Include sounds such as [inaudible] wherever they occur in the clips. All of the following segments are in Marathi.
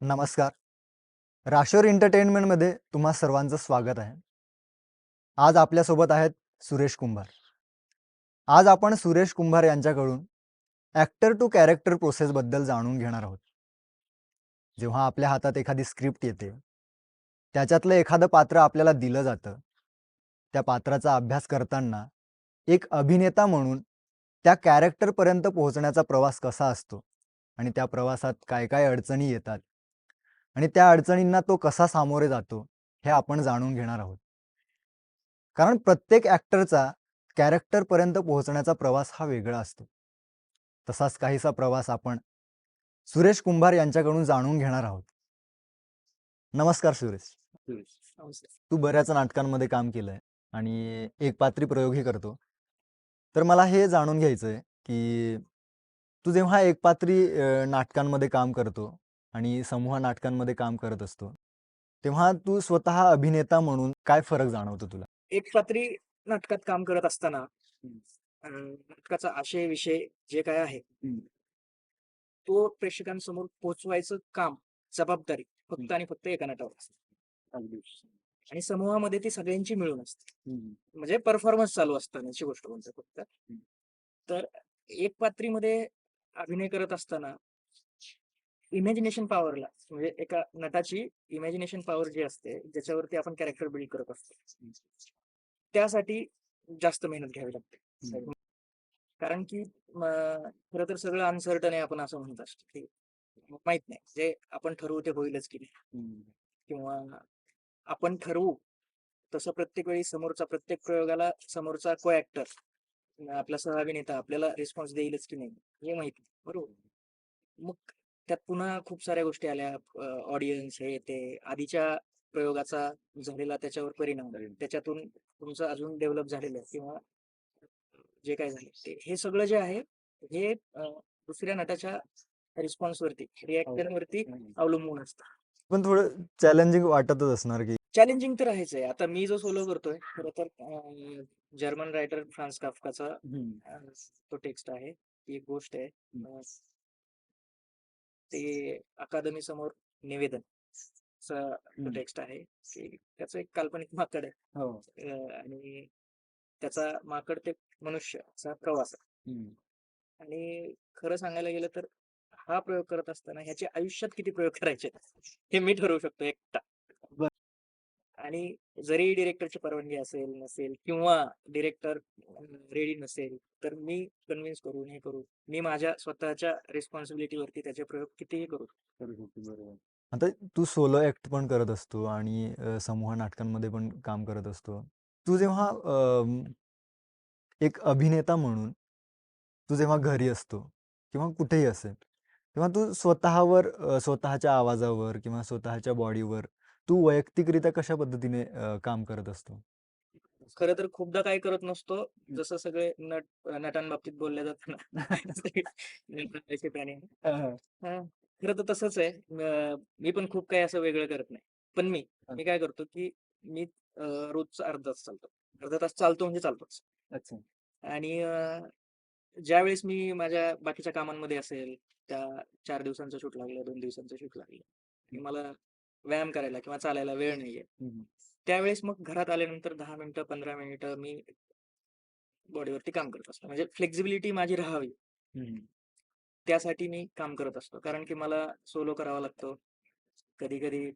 नमस्कार. राशोर एंटरटेनमेंटमध्ये तुम्हा सर्वांचं स्वागत आहे. आज आपल्यासोबत आहेत सुरेश कुंभार. आज आपण सुरेश कुंभार यांच्याकडून ॲक्टर टू कॅरेक्टर प्रोसेसबद्दल जाणून घेणार आहोत. जेव्हा आपल्या हातात एखादी स्क्रिप्ट येते त्याच्यातलं एखादं पात्र आपल्याला दिलं जातं. त्या पात्राचा अभ्यास करताना एक अभिनेता म्हणून त्या कॅरेक्टरपर्यंत पोहोचण्याचा प्रवास कसा असतो? आणि त्या प्रवासात काय काय अडचणी येतात? आणि त्या अडचणींना तो कसा सामोरे जातो? हे आपण जाणून घेणार आहोत. कारण प्रत्येक ॲक्टरचा कॅरेक्टरपर्यंत पोहोचण्याचा प्रवास हा वेगळा असतो. तसाच काहीसा प्रवास आपण सुरेश कुंभार यांच्याकडून जाणून घेणार आहोत. नमस्कार सुरेश. तू बऱ्याच नाटकांमध्ये काम केलंय आणि एक पात्री प्रयोगही करतो. तर मला हे जाणून घ्यायचं आहे की तू जेव्हा एक पात्री नाटकांमध्ये काम करतो आणि समूह नाटकांमध्ये काम करत असतो तेव्हा तू स्वतः अभिनेता म्हणून काय फरक जाणवतो तुला? एक पात्री नाटकात काम करत असताना नाटकाचा आशय विषय जे काय आहे तो प्रेक्षकांसमोर पोहोचवायचं काम जबाबदारी फक्त आणि फक्त एका नटावर असते. आणि समूहामध्ये ती सगळ्यांची मिळून असते. म्हणजे परफॉर्मन्स चालू असतानाची गोष्ट म्हणतो फक्त. तर एक पात्रीमध्ये अभिनय करत असताना इमॅजिनेशन पॉवरला म्हणजे एका नटाची इमॅजिनेशन पॉवर जी असते ज्याच्यावरती आपण कॅरेक्टर बिल्ड करत असतो. त्यासाठी जास्त मेहनत घ्यावी लागते. कारण की खर तर सगळं अनसर्टन आहे आपण असं म्हणत असतो. माहीत नाही. जे आपण ठरवू ते होईलच की नाही. किंवा आपण ठरवू. तसं प्रत्येक वेळी समोरचा प्रत्येक प्रयोगाला समोरचा को ऍक्टर आपला सहअभिनेता आपल्याला रिस्पॉन्स देईलच की नाही हे माहीत बरोबर? मग त्यात पुन्हा खूप साऱ्या गोष्टी आल्या ऑडियन्स हे ते आधीच्या प्रयोगाचा झालेला त्याच्यावर परिणाम. त्याच्यातून तुमचं अजून डेव्हलप झालेलं आहे किंवा जे काय झाले ते. हे सगळं जे आहे हे दुसऱ्या नटाच्या रिस्पॉन्स वरती रिॲक्शन वरती अवलंबून असतं. पण थोडं चॅलेंजिंग वाटतच असणार की. चॅलेंजिंग तर आहेच आहे. आता मी जो सोलो करतोय खरं तर अं, जर्मन रायटर फ्रान्स काफकाचा अं, तो टेक्स्ट आहे. ती एक गोष्ट आहे. अं, ते अकादमी समोर निवेदन तो टेक्स्ट आहे. की त्याचं एक काल्पनिक [laughs] माकड आहे. अं, आणि त्याचा माकड ते मनुष्याचा प्रवास आहे. आणि खरं सांगायला गेलं तर हा प्रयोग करत असताना ह्याच्या आयुष्यात किती प्रयोग करायचे हे मी ठरवू शकतो एकटा. बर. आणि जरी डिरेक्टरची परवानगी असेल नसेल किंवा डिरेक्टर रेडी नसेल तर मी कन्व्हिन्स करून हे करू. मी माझ्या स्वतःच्या रिस्पॉन्सिबिलिटीवरती त्याचे प्रयोग कितीही करू. आता तू सोलो ॲक्ट पण करत असतो आणि समूह नाटकांमध्ये पण काम करत असतो. तू जेव्हा एक अभिनेता म्हणून तू जेव्हा घरी असतो किंवा कुठेही असेल तेव्हा तू स्वतःवर स्वतःच्या आवाजावर किंवा स्वतःच्या बॉडीवर तू वैयक्तिकरित्या कशा पद्धतीने अ, काम करत असतो? खरं तर खूपदा काय करत नसतो. जसं सगळे नट नटांबाबतीत बोलल्या जातं ना. [laughs] [laughs] नटांचे प्राणी हा, खरं तर तसंच आहे. मी पण खूप काही असं वेगळं करत नाही. पण मी. मी काय करतो की मी अं, रोजचा अर्धा तास चालतो. अर्धा तास चालतो म्हणजे चालतोच. अच्छा. आणि ज्यावेळेस मी माझ्या बाकीच्या कामांमध्ये असेल त्या चार दिवसांचं शूट लागलं दोन दिवसांचं शूट लागलं आणि मला व्यायाम करायला किंवा चालायला वेळ नाहीये. त्यावेळेस मग घरात आल्यानंतर दहा मिनिटं पंधरा मिनिटं मी बॉडीवरती काम करत असतो. म्हणजे फ्लेक्झिबिलिटी माझी राहावी. त्यासाठी मी काम करत असतो. कारण की मला सोलो करावा लागतो. कधी कधी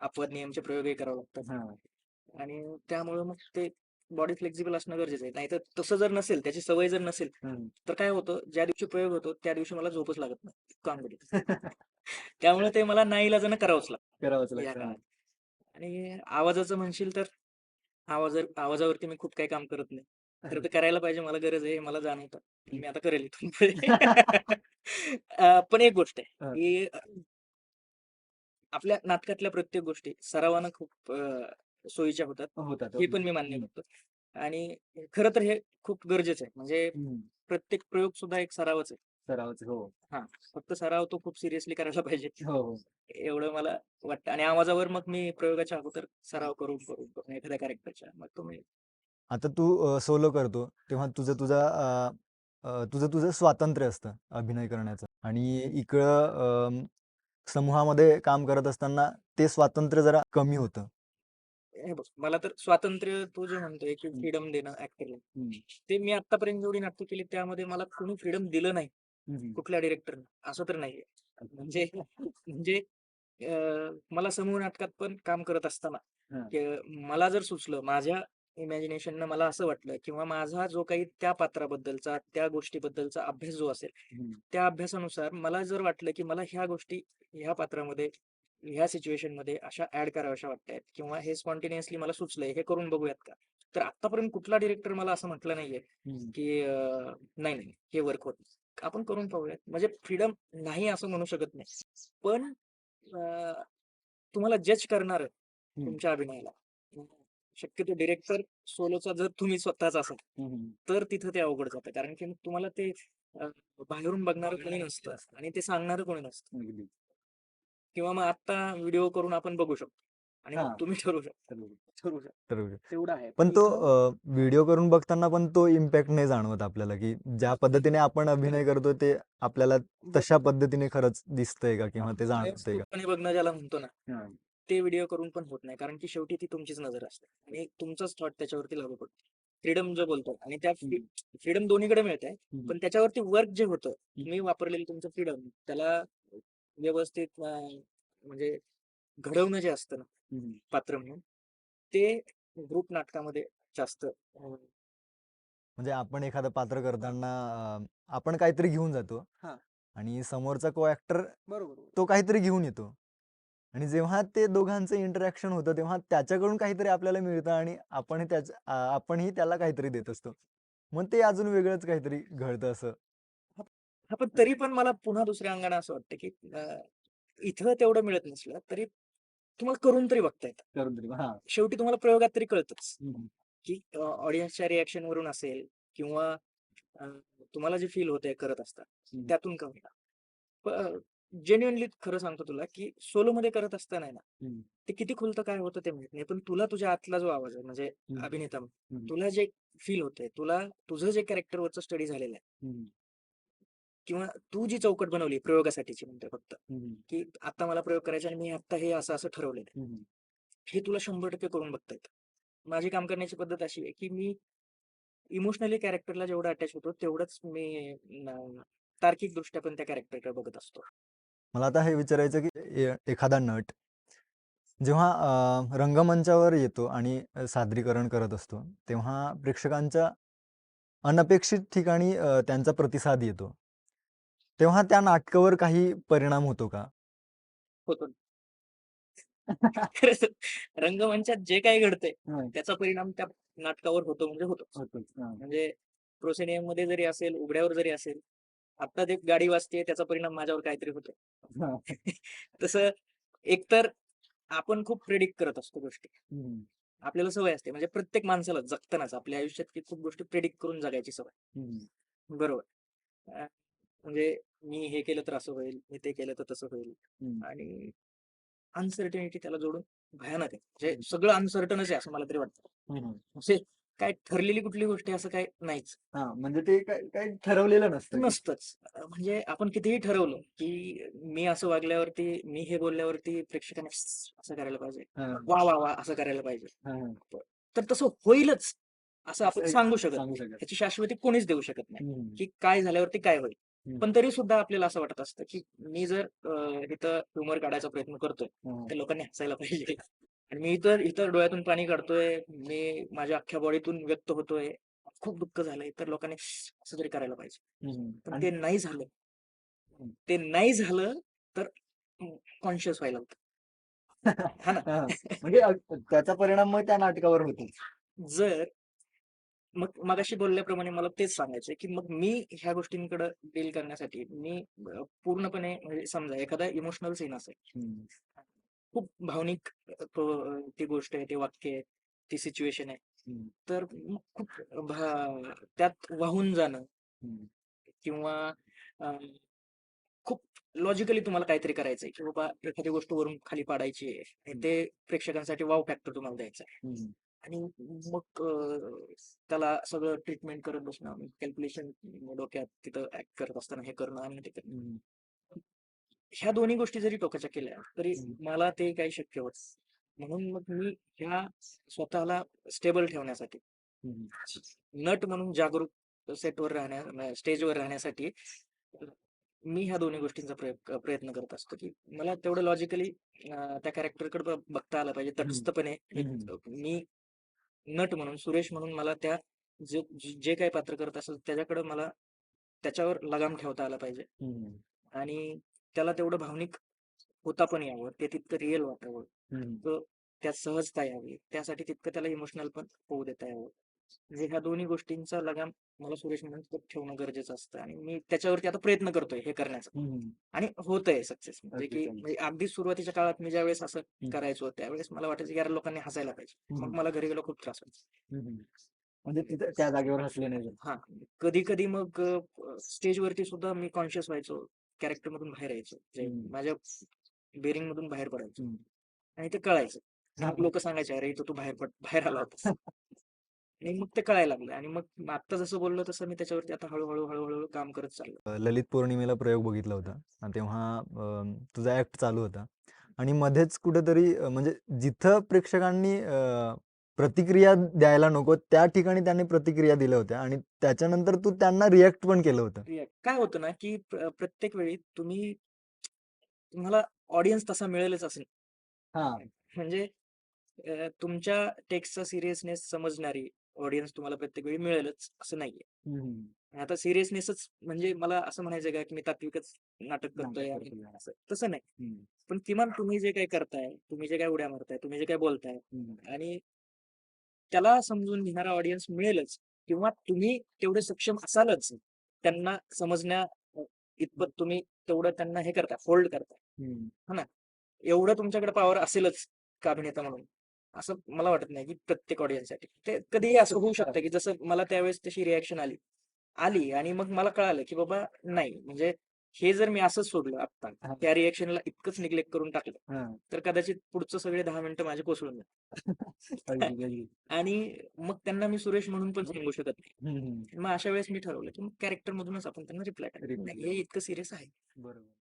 अपवाद नियमचे प्रयोगही करावे लागतात. आणि त्यामुळं मग ते बॉडी फ्लेक्झिबल असणं गरजेचं आहे. नाहीतर तसं जर नसेल त्याची सवय जर नसेल तर काय होतं ज्या दिवशी प्रयोग होतो त्या दिवशी मला झोपच लागत नाही काम कधी [laughs] त्यामुळे ते मला करावंच लागतं. करावंच या लागतं. आणि आवाजाचं म्हणशील तर आवाज आवाजावरती मी खूप काही काम करत नाही तर करायला पाहिजे मला गरज आहे मला जाणवतं. मी आता करेल [laughs] पण एक गोष्ट आहे. की आपल्या नाटकातल्या प्रत्येक गोष्टी सरावानं खूप सोयीच्या होतात. होतात हे पण मी मान्य करतो. आणि खरं तर हे खूप गरजेचं आहे. म्हणजे प्रत्येक प्रयोग सुद्धा एक सरावच आहे. सरावाचं हो. फक्त सराव तो खूप सिरियसली करायला पाहिजे. हो हो. एवढं मला वाटतं. आणि आवाजावर मग मी प्रयोगाच्या अगोदर सराव करून करून करून एखाद्या कॅरेक्टरच्या मग तो मी आता तू सोलो करतो. तेव्हा तुझं तुझा तुझं तुझं स्वातंत्र्य असतं अभिनय करण्याचं. आणि इकडं समूहामध्ये काम करत असताना ते स्वातंत्र्य जरा कमी होतं. हे बघ मला तर स्वातंत्र्य तू जे म्हणतोय की. फ्रीडम देणं ऍक्टरला. ते मी आतापर्यंत जेवढी नाटकं केली त्यामध्ये मला कोणी फ्रीडम दिलं नाही. कुठल्या डिरेक्टरने असं तर नाहीये म्हणजे म्हणजे मला समूह नाटकात पण काम करत असताना. की मला जर सुचलं माझ्या इमॅजिनेशननं मला असं वाटलं किंवा माझा जो काही त्या पात्राबद्दलचा त्या गोष्टीबद्दलचा अभ्यास जो असेल. त्या अभ्यासानुसार मला जर वाटलं की मला ह्या गोष्टी ह्या पात्रामध्ये ह्या सिच्युएशनमध्ये अशा ऍड कराव्याशा वाटतायत किंवा हे स्पॉन्टेनियसली मला सुचलंय हे करून बघूयात का तर आतापर्यंत कुठला डिरेक्टर मला असं म्हटलं नाहीये. की नाही नाही हे वर्क होत. आपण करून पाहूयात म्हणजे फ्रीडम नाही असं म्हणू शकत नाही पण तुम्हाला जज करणार. तुमच्या अभिनयाला शक्यतो डिरेक्टर सोलोचा जर तुम्ही स्वतःच असाल. तर तिथं ते अवघड जातं कारण की तुम्हाला ते बाहेरून बघणार कोणी नसतं आणि ते सांगणार कोणी नसतं. किंवा मग आता व्हिडिओ करून आपण बघू शकतो. आणि मग हा. तुम्ही ठरवू शकता. ठरवू शकता. तर तेवढं आहे. पण तो व्हिडिओ करून बघताना पण तो इम्पॅक्ट नाही जाणवत आपल्याला की ज्या पद्धतीने आपण अभिनय करतो ते आपल्याला तशा पद्धतीने खरंच दिसतंय का किंवा ते जाणवतंय का? वयस्कृतपणे बघणं ज्याला म्हणतो ना हा. ते व्हिडिओ करून पण होत नाही. कारण की शेवटी ती तुमचीच नजर असते. आणि तुमचाच थॉट त्याच्यावरती लागू पडतो. फ्रीडम जो बोलतो आणि त्या फ्रीडम दोन्हीकडे मिळते. हम्म. पण त्याच्यावरती वर्क जे होतं तुम्ही वापरलेलं तुमचं फ्रीडम त्याला व्यवस्थित अं, म्हणजे घडवणं जे असतं ना हम्म. पात्र म्हणून ते ग्रुप नाटकामध्ये जास्त अं, म्हणजे आपण एखादं पात्र करताना अं, आपण काहीतरी घेऊन जातो हा. आणि समोरचा को ऍक्टर बरोबर तो काहीतरी घेऊन येतो आणि जेव्हा ते दोघांचं इंटरॅक्शन होतं तेव्हा त्याच्याकडून काहीतरी आपल्याला मिळतं आणि आपण त्याच्या आ- आपणही त्याला काहीतरी देत असतो मग ते अजून वेगळंच काहीतरी घडतं असं पण तरी पण मला पुन्हा दुसऱ्या अंगाने असं वाटतं की इथं तेवढं मिळत नसलं तरी तुम्हाला करून तरी बघता येतं करून तरी हा शेवटी तुम्हाला प्रयोगात तरी कळतच. की ऑडियन्सच्या रिॲक्शन वरून असेल किंवा तुम्हाला जे फील होतंय करत असतात. त्यातून का होईना जेन्युअनली खरं सांगतो तुला की सोलो मध्ये करत असताना ना. ते किती खुलतं काय होतं ते माहीत नाही पण तुला तुझ्या आतला जो आवाज आहे म्हणजे. अभिनेता. तुला जे फील होतंय तुला तुझं जे कॅरेक्टरवरचं स्टडी झालेलं आहे. किंवा तू जी चौकट बनवली प्रयोगासाठीची म्हणते फक्त. की आता मला प्रयोग करायचा आणि मी आता हे असं असं ठरवलेलं आहे. हे तुला शंभर टक्के करून बघता येतं माझी काम करण्याची पद्धत अशी आहे की मी इमोशनली कॅरेक्टरला जेवढं अटॅच होतो तेवढंच मी तार्किक दृष्ट्या पण त्या कॅरेक्टरकडे बघत असतो मला आता हे विचारायचं की एखादा नट जेव्हा रंगमंचावर येतो आणि सादरीकरण करत असतो तेव्हा प्रेक्षकांच्या अनपेक्षित ठिकाणी त्यांचा प्रतिसाद येतो तेव्हा त्या नाटकावर काही परिणाम होतो का होतो खरंच रंगमंचात जे काही घडतंय हा. त्याचा परिणाम त्या नाटकावर होतो म्हणजे होतो. हा. म्हणजे प्रोसेनियममध्ये जरी असेल उघड्यावर जरी असेल आता ते गाडी वाजते त्याचा परिणाम माझ्यावर काहीतरी होतो हा. [laughs] तसं एकतर आपण खूप प्रेडिक्ट करत असतो गोष्टी. आपल्याला सवय असते म्हणजे प्रत्येक माणसाला जगतानाच आपल्या आयुष्यात की खूप गोष्टी प्रेडिक्ट करून जगायची सवय. बरोबर अं, म्हणजे मी हे केलं तर असं होईल मी ते केलं तर तसं होईल. आणि अनसर्टनिटी त्याला जोडून भयानक आहे म्हणजे सगळं अनसर्टनच आहे असं मला तरी वाटतं. म्हणजे काय ठरलेली कुठली गोष्ट आहे असं काय नाहीच म्हणजे ते काय ठरवलेलं नसतं नसतंच म्हणजे आपण कितीही ठरवलं की मी असं वागल्यावरती मी हे बोलल्यावरती प्रेक्षकांनी असं करायला पाहिजे. वा वा वा असं करायला पाहिजे. तर तसं होईलच असं आपण सांगू शकत त्याची शाश्वती कोणीच देऊ शकत नाही. की काय झाल्यावरती काय होईल. पण तरी सुद्धा आपल्याला असं वाटत असतं की मी जर इथं ह्युमर काढायचा प्रयत्न करतोय. तर लोकांनी हसायला पाहिजे आणि मी इतर इतर डोळ्यातून पाणी काढतोय मी माझ्या अख्ख्या बॉडीतून व्यक्त होतोय खूप दुःख झालंय तर लोकांनी असं तरी करायला पाहिजे. पण ते नाही झालं. ते नाही झालं तर कॉन्शियस व्हायला होतं [laughs] हा ना. म्हणजे त्याचा परिणाम मग त्या नाटकावर होतो जर मग मगाशी बोलल्याप्रमाणे मला तेच सांगायचंय की मग मी ह्या गोष्टींकडे डील करण्यासाठी मी पूर्णपणे म्हणजे समजा एखादा इमोशनल सीन असेल. खूप भावनिक तो ती गोष्ट आहे ते वाक्य आहे ती सिच्युएशन आहे. तर मग खूप त्यात वाहून जाणं. किंवा खूप लॉजिकली तुम्हाला काहीतरी करायचंय की बाबा एखादी गोष्ट वरून खाली पाडायची आहे ते प्रेक्षकांसाठी वाव फॅक्टर तुम्हाला द्यायचा आहे. आणि मग त्याला सगळं ट्रीटमेंट करत बसणं कॅल्क्युलेशन डोक्यात तिथं ऍक्ट करत असताना हे करणं आणि. ह्या दोन्ही गोष्टी जरी टोकाच्या केल्या तरी. मला ते काही शक्य होत म्हणून मग मी ह्या स्वतःला स्टेबल ठेवण्यासाठी. नट म्हणून जागरूक सेटवर राहण्या स्टेजवर राहण्यासाठी मी ह्या दोन्ही गोष्टींचा प्रयत्न करत असतो की मला तेवढं लॉजिकली त्या कॅरेक्टरकडे बघता आलं पाहिजे तटस्थपणे. मी नट म्हणून सुरेश म्हणून मला त्या जे जे- काही पात्र करत असेल त्याच्याकडे मला त्याच्यावर लगाम ठेवता आला पाहिजे. आणि त्याला तेवढं भावनिक होता पण यावं ते तितकं रिअल वाटावं. त्यात सहजता यावी त्यासाठी तितकं त्याला इमोशनल पण होऊ देता यावं म्हणजे ह्या दोन्ही गोष्टींचा लगाम मला सुरेश म्हणून ठेवणं गरजेचं असतं आणि मी त्याच्यावरती आता प्रयत्न करतोय हे करण्याचा. आणि होतंय सक्सेस म्हणजे अगदी की. म्हणजे अगदी सुरुवातीच्या काळात मी ज्यावेळेस असं. करायचो त्यावेळेस मला वाटायचं की यार लोकांनी हसायला पाहिजे मग. मला घरी गेलो खूप त्रास व्हायचा. म्हणजे तिथं त्या जागेवर हसले नाही. हा कधी कधी मग स्टेजवरती सुद्धा मी कॉन्शियस व्हायचो कॅरेक्टर मधून बाहेर यायचो. माझ्या बेरिंग मधून बाहेर पडायचो. आणि ते कळायचं. लोक सांगायचे अरे इथं तू बाहेर पड बाहेर आला होतास [laughs] आणि मग ते कळायला लागलं. आणि मग आता जसं बोललो तसं मी त्याच्यावरती आता हळूहळू हळूहळू काम करत चाललो. ललित पौर्णिमेला प्रयोग बघितला होता. आणि तेव्हा तुझा ऍक्ट चालू होता. आणि मध्येच कुठेतरी म्हणजे जिथं प्रेक्षकांनी प्रतिक्रिया द्यायला नको त्या ठिकाणी त्यांनी प्रतिक्रिया दिल्या होत्या. आणि त्याच्यानंतर तू त्यांना रिॲक्ट पण केलं होतं. काय होतं ना की प्र- प्रत्येक वेळी तुम्ही तुम्हाला ऑडियन्स तसा मिळेलच असेल हा. म्हणजे तुमच्या टेक्स्टचा सिरियसनेस समजणारी ऑडियन्स तुम्हाला प्रत्येक वेळी मिळेलच असं नाहीये आता सिरियसनेसच म्हणजे मला असं म्हणायचं का की मी तात्विकच नाटक करतोय. असं तसं नाही. पण किमान तुम्ही जे काही करताय तुम्ही जे काही उड्या मारताय तुम्ही जे काही बोलताय. आणि त्याला समजून घेणारा ऑडियन्स मिळेलच किंवा तुम्ही तेवढे सक्षम असालच त्यांना समजण्या इतपत तुम्ही तेवढं त्यांना हे करता होल्ड करता हम्म. एवढं तुमच्याकडे पॉवर असेलच का अभिनेता म्हणून असं मला वाटत नाही की प्रत्येक ऑडियन्ससाठी ते कधीही असं होऊ शकतं की जसं मला त्यावेळेस तशी रिॲक्शन आली. आली आणि मग मला कळालं की बाबा नाही म्हणजे हे जर मी असंच सोडलं. आता त्या रिॲक्शनला इतकंच निग्लेक्ट करून टाकलं. तर कदाचित पुढचं सगळे दहा मिनिटं माझे कोसळून अगदी. [laughs] आणि मग त्यांना मी सुरेश म्हणून पण सांगू शकत नाही. मग अशा वेळेस मी ठरवलं की मग कॅरेक्टर मधूनच आपण त्यांना रिप्लाय हे इतकं सिरियस आहे. बरोबर.